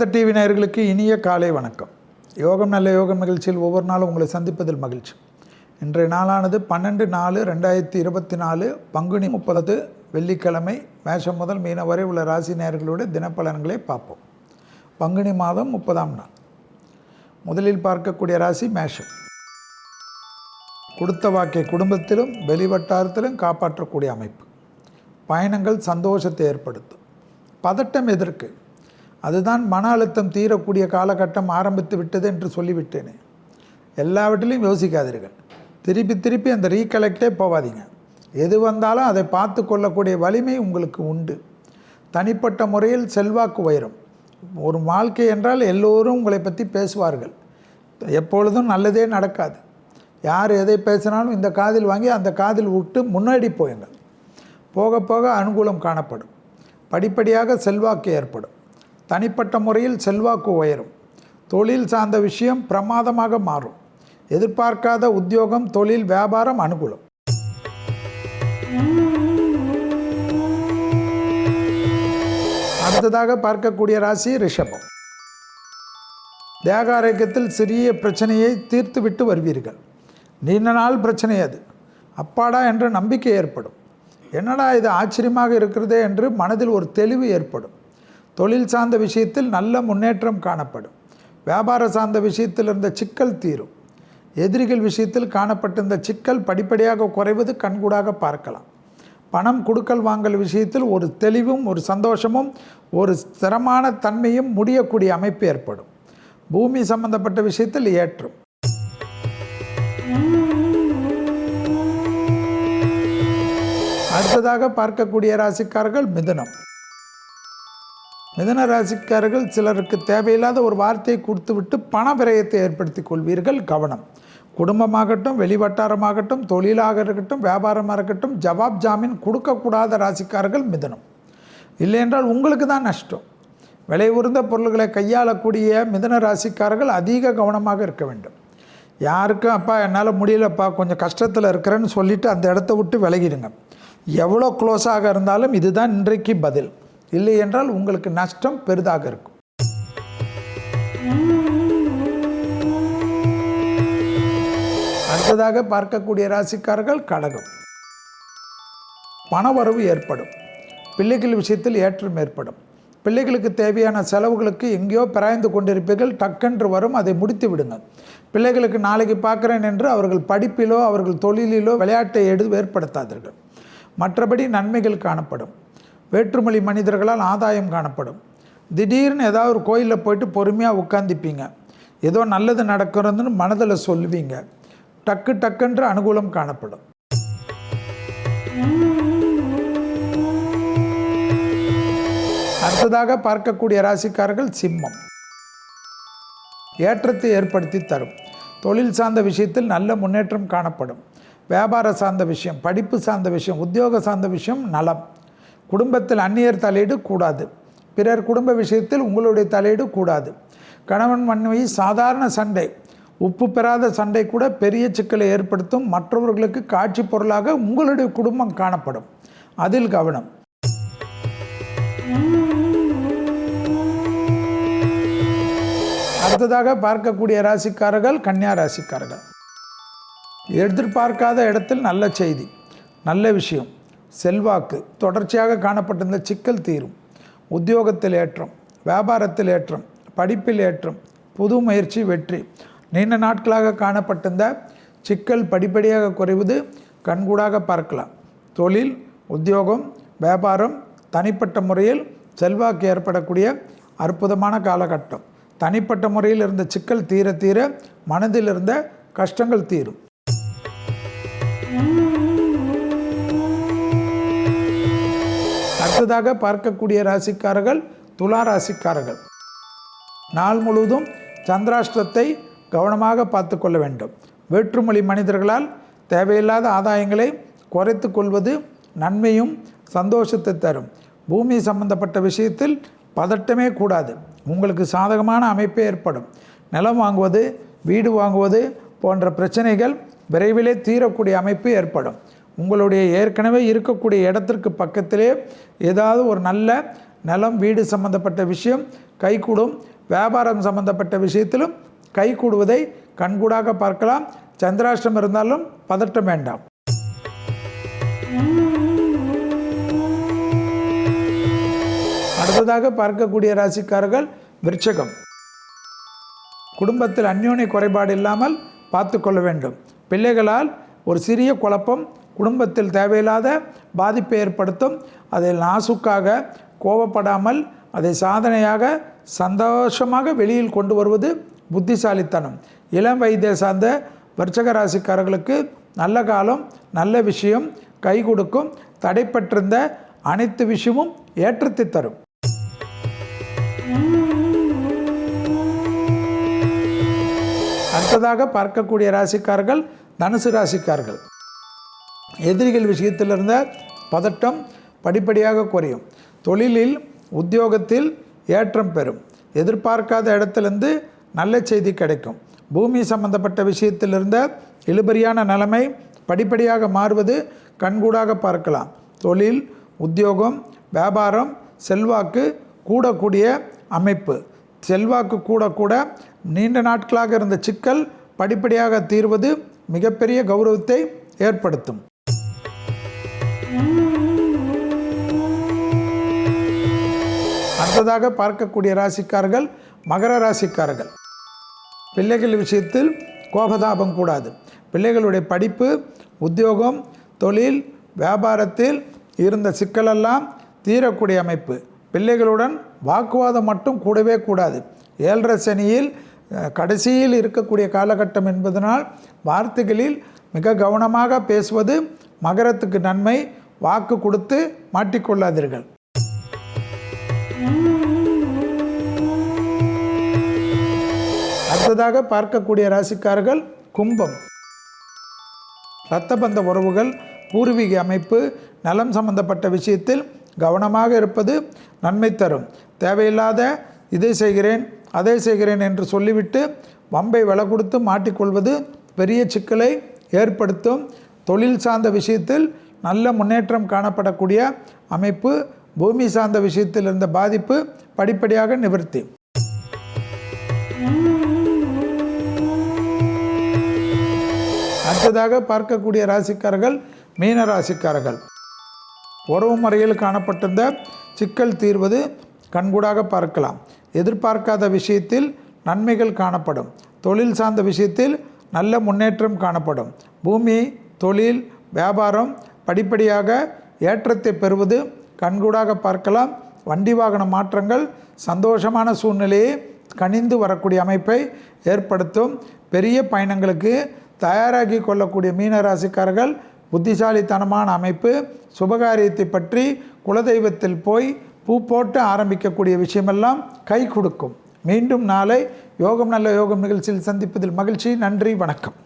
வேத டிவி நேயர்களுக்கு இனிய காலை வணக்கம். யோகம் நல்ல யோகம் நிகழ்ச்சியில் ஒவ்வொரு நாளும் உங்களை சந்திப்பதில் மகிழ்ச்சி. இன்றைய நாளானது பன்னெண்டு நாலு ரெண்டாயிரத்தி இருபத்தி நாலு பங்குனி முப்பது வெள்ளிக்கிழமை மேஷம் முதல் மீன வரை உள்ள ராசி நேயர்களுடைய தினப்பலன்களை பார்ப்போம். பங்குனி மாதம் முப்பதாம் நாள். முதலில் பார்க்கக்கூடிய ராசி மேஷம். கொடுத்த வாக்கை குடும்பத்திலும் வெளிவட்டாரத்திலும் காப்பாற்றக்கூடிய அமைப்பு. பயணங்கள் சந்தோஷத்தை ஏற்படுத்தும். பதட்டம் எதற்கு? அதுதான் மன அழுத்தம் தீரக்கூடிய காலகட்டம் ஆரம்பித்து விட்டது என்று சொல்லிவிட்டேனே. எல்லாவற்றிலையும் யோசிக்காதீர்கள். திருப்பி திருப்பி அந்த ரீகலெக்டே போகாதீங்க எது வந்தாலும் அதை பார்த்து கொள்ளக்கூடிய வலிமை உங்களுக்கு உண்டு. தனிப்பட்ட முறையில் செல்வாக்கு உயரும். ஒரு வாழ்க்கை என்றால் எல்லோரும் உங்களை பற்றி பேசுவார்கள். எப்பொழுதும் நல்லதே நடக்காது. யார் எதை பேசினாலும் இந்த காதில் வாங்கி அந்த காதில் விட்டு முன்னாடி போயுங்கள். போக போக அனுகூலம் காணப்படும். படிப்படியாக செல்வாக்கு ஏற்படும். தனிப்பட்ட முறையில் செல்வாக்கு உயரும். தொழில் சார்ந்த விஷயம் பிரமாதமாக மாறும். எதிர்பார்க்காத உத்தியோகம் தொழில் வியாபாரம் அனுகூலம். அடுத்ததாக பார்க்கக்கூடிய ராசி ரிஷபம். தேக ஆரோக்கியத்தில் சிறிய பிரச்சனையை தீர்த்துவிட்டு வருவீர்கள். நீண்ட நாள் பிரச்சனை அது. அப்பாடா என்ற நம்பிக்கை ஏற்படும். என்னடா இது ஆச்சரியமாக இருக்கிறதே என்று மனதில் ஒரு தெளிவு ஏற்படும். தொழில் சார்ந்த விஷயத்தில் நல்ல முன்னேற்றம் காணப்படும். வியாபார சார்ந்த விஷயத்தில் இருந்த சிக்கல் தீரும். எதிரிகள் விஷயத்தில் காணப்பட்டிருந்த சிக்கல் படிப்படியாக குறைவது கண்கூடாக பார்க்கலாம். பணம் கொடுக்கல் வாங்கல் விஷயத்தில் ஒரு தெளிவும் ஒரு சந்தோஷமும் ஒரு ஸ்திரமான தன்மையும் முடியக்கூடிய அமைப்பு ஏற்படும். பூமி சம்பந்தப்பட்ட விஷயத்தில் ஏற்றும். அடுத்ததாக பார்க்கக்கூடிய ராசிக்காரர்கள் மிதுனம். மிதன ராசிக்காரர்கள் சிலருக்கு தேவையில்லாத ஒரு வார்த்தையை கொடுத்துவிட்டு பண விரயத்தை ஏற்படுத்தி கொள்வீர்கள் கவனம். குடும்பமாகட்டும் வெளிவட்டாரமாகட்டும் தொழிலாக இருக்கட்டும் வியாபாரமாக இருக்கட்டும் ஜவாப் ஜாமீன் கொடுக்கக்கூடாத ராசிக்காரர்கள் மிதனம். இல்லையென்றால் உங்களுக்கு தான் நஷ்டம். விலை உயர்ந்த பொருள்களை கையாளக்கூடிய மிதன ராசிக்காரர்கள் அதிக கவனமாக இருக்க வேண்டும். யாருக்கும் அப்பா என்னால் முடியலப்பா கொஞ்சம் கஷ்டத்தில் இருக்கிறேன்னு சொல்லிவிட்டு அந்த இடத்த விட்டு விலகிடுங்க. எவ்வளோ க்ளோஸாக இருந்தாலும் இதுதான் இன்றைக்கு பதில். இல்லை என்றால் உங்களுக்கு நஷ்டம் பெரிதாக இருக்கும். அடுத்ததாக பார்க்கக்கூடிய ராசிக்காரர்கள் கடகம். பணவரவு ஏற்படும். பிள்ளைகள் விஷயத்தில் ஏற்றம் ஏற்படும். பிள்ளைகளுக்கு தேவையான செலவுகளுக்கு எங்கேயோ பிராய்ந்து கொண்டிருப்பீர்கள் டக்கென்று வரும் அதை முடித்து விடுங்கள். பிள்ளைகளுக்கு நாளைக்கு பார்க்குறேன் என்று அவர்கள் படிப்பிலோ அவர்கள் தொழிலிலோ விளையாட்டை எடு ஏற்படுத்தாதீர்கள். மற்றபடி நன்மைகள் காணப்படும். வேற்றுமொழி மனிதர்களால் ஆதாயம் காணப்படும். திடீர்னு ஏதாவது ஒரு கோயிலில் போயிட்டு பொறுமையாக உட்காந்துப்பீங்க ஏதோ நல்லது நடக்கிறதுன்னு மனதில் சொல்லுவீங்க. டக்கு டக்குன்ற அனுகூலம் காணப்படும். அடுத்ததாக பார்க்கக்கூடிய ராசிக்காரர்கள் சிம்மம். ஏற்றத்தை ஏற்படுத்தி தரும். தொழில் சார்ந்த விஷயத்தில் நல்ல முன்னேற்றம் காணப்படும். வியாபார சார்ந்த விஷயம் படிப்பு சார்ந்த விஷயம் உத்தியோக சார்ந்த விஷயம் நலம். குடும்பத்தில் அந்நியர் தலையீடு கூடாது. பிறர் குடும்ப விஷயத்தில் உங்களுடைய தலையீடு கூடாது. கணவன் மனைவி சாதாரண சண்டை உப்பு பெறாத சண்டை கூட பெரிய சிக்கலை ஏற்படுத்தும். மற்றவர்களுக்கு காட்சி பொருளாக உங்களுடைய குடும்பம் காணப்படும். அதில் கவனம். அடுத்ததாக பார்க்கக்கூடிய ராசிக்காரர்கள் கன்னியா ராசிக்காரர்கள். எதிர்பார்க்காத இடத்தில் நல்ல செய்தி நல்ல விஷயம். செல்வாக்கு தொடர்ச்சியாக காணப்பட்டிருந்த சிக்கல் தீரும். உத்தியோகத்தில் ஏற்றம் வியாபாரத்தில் ஏற்றம் படிப்பில் ஏற்றம் புது முயற்சி வெற்றி. நீண்ட நாட்களாக காணப்பட்டிருந்த சிக்கல் படிப்படியாக குறைவது கண்கூடாக பார்க்கலாம். தொழில் உத்தியோகம் வியாபாரம் தனிப்பட்ட முறையில் செல்வாக்கு ஏற்படக்கூடிய அற்புதமான காலகட்டம். தனிப்பட்ட முறையில் இருந்த சிக்கல் தீர தீர மனதில் இருந்த கஷ்டங்கள் தீரும். அடுத்ததாக பார்க்கக்கூடிய ராசிக்காரர்கள் துலா ராசிக்காரர்கள். நாள் முழுவதும் சந்திராஷ்டத்தை கவனமாக பார்த்து கொள்ள வேண்டும். வேற்றுமொழி மனிதர்களால் தேவையில்லாத ஆதாயங்களை குறைத்து கொள்வது நன்மையும் சந்தோஷத்தை தரும். பூமி சம்பந்தப்பட்ட விஷயத்தில் பதட்டமே கூடாது. உங்களுக்கு சாதகமான அமைப்பே ஏற்படும். நிலம் வாங்குவது வீடு வாங்குவது போன்ற பிரச்சனைகள் விரைவிலே தீரக்கூடிய அமைப்பு ஏற்படும். உங்களுடைய ஏற்கனவே இருக்கக்கூடிய இடத்திற்கு பக்கத்திலே ஏதாவது ஒரு நல்ல நிலம் வீடு சம்பந்தப்பட்ட விஷயம் கைகூடும் வியாபாரம் சம்பந்தப்பட்ட விஷயத்திலும் கைகூடுவதை கண்கூடாக பார்க்கலாம். சந்திராஷ்டம் இருந்தாலும் பதட்டம் வேண்டாம். அடுத்ததாக பார்க்கக்கூடிய ராசிக்காரர்கள் விருச்சகம். குடும்பத்தில் அந்யோன்ய குறைபாடு இல்லாமல் பார்த்து கொள்ள வேண்டும். பிள்ளைகளால் ஒரு சிறிய குழப்பம் குடும்பத்தில் தேவையில்லாத பாதிப்பை ஏற்படுத்தும். அதில் நாசுக்காக கோபப்படாமல் அதை சாதனையாக சந்தோஷமாக வெளியில் கொண்டு வருவது புத்திசாலித்தனம். இளம் வயதை சார்ந்த வர்ச்சக ராசிக்காரர்களுக்கு நல்ல காலம் நல்ல விஷயம் கை கொடுக்கும் தடைப்பட்டிருந்த அனைத்து விஷயமும் ஏற்றத்தை தரும். அடுத்ததாக பார்க்கக்கூடிய ராசிக்காரர்கள் தனுசு ராசிக்காரர்கள். எதிரிகள் விஷயத்தில் இருந்த பதட்டம் படிப்படியாக குறையும். தொழிலில் உத்தியோகத்தில் ஏற்றம் பெறும். எதிர்பார்க்காத இடத்திலிருந்து நல்ல செய்தி கிடைக்கும். பூமி சம்பந்தப்பட்ட விஷயத்தில் இருந்த இழுபறியான நிலைமை படிப்படியாக மாறுவது கண்கூடாக பார்க்கலாம். தொழில் உத்தியோகம் வியாபாரம் செல்வாக்கு கூடக்கூடிய அமைப்பு. செல்வாக்கு கூட கூட நீண்ட நாட்களாக இருந்த சிக்கல் படிப்படியாக தீர்வது மிகப்பெரிய கௌரவத்தை ஏற்படுத்தும். அடுத்ததாக பார்க்கக்கூடிய ராசிக்காரர்கள் மகர ராசிக்காரர்கள். பிள்ளைகள் விஷயத்தில் கோபதாபம் கூடாது. பிள்ளைகளுடைய படிப்பு உத்தியோகம் தொழில் வியாபாரத்தில் இருந்த சிக்கலெல்லாம் தீரக்கூடிய அமைப்பு. பிள்ளைகளுடன் வாக்குவாதம் மட்டும் கூடவே கூடாது. ஏழரை சனியில் கடைசியில் இருக்கக்கூடிய காலகட்டம் என்பதனால் வார்த்தைகளில் மிக கவனமாக பேசுவது மகரத்துக்கு நன்மை. வாக்கு கொடுத்து மாட்டிக்கொள்ளாதீர்கள். அடுத்ததாக பார்க்கக்கூடிய ராசிக்காரர்கள் கும்பம். இரத்தபந்த உறவுகள் பூர்வீக அமைப்பு நலம் சம்பந்தப்பட்ட விஷயத்தில் கவனமாக இருப்பது நன்மை தரும். தேவையில்லாத இதை செய்கிறேன் அதை செய்கிறேன் என்று சொல்லிவிட்டு வம்பை விலை கொடுத்து மாட்டிக்கொள்வது பெரிய சிக்கலை ஏற்படுத்தும். தொழில் சார்ந்த விஷயத்தில் நல்ல முன்னேற்றம் காணப்படக்கூடிய அமைப்பு பூமி சார்ந்த விஷயத்தில் இருந்த பாதிப்பு படிப்படியாக நிவர்த்தி. அடுத்ததாக பார்க்கக்கூடிய ராசிக்காரர்கள் மீன ராசிக்காரர்கள். உறவு முறையில் காணப்பட்டிருந்த சிக்கல் தீர்வது கண்கூடாக பார்க்கலாம். எதிர்பார்க்காத விஷயத்தில் நன்மைகள் காணப்படும். தொழில் சார்ந்த விஷயத்தில் நல்ல முன்னேற்றம் காணப்படும். பூமி தொழில் வியாபாரம் படிப்படியாக ஏற்றத்தை பெறுவது கண்கூடாக பார்க்கலாம். வண்டி வாகன மாற்றங்கள் சந்தோஷமான சூழ்நிலையை கனிந்து வரக்கூடிய அமைப்பை ஏற்படுத்தும். பெரிய பயணங்களுக்கு தயாராகி கொள்ளக்கூடிய மீனராசிக்காரர்கள் புத்திசாலித்தனமான அமைப்பு சுபகாரியத்தை பற்றி குலதெய்வத்தில் போய் பூ போட்டு ஆரம்பிக்கக்கூடிய விஷயமெல்லாம் கை கொடுக்கும். மீண்டும் நாளை யோகம் நல்ல யோகம் நிகழ்ச்சியில் சந்திப்பதில் மகிழ்ச்சி. நன்றி. வணக்கம்.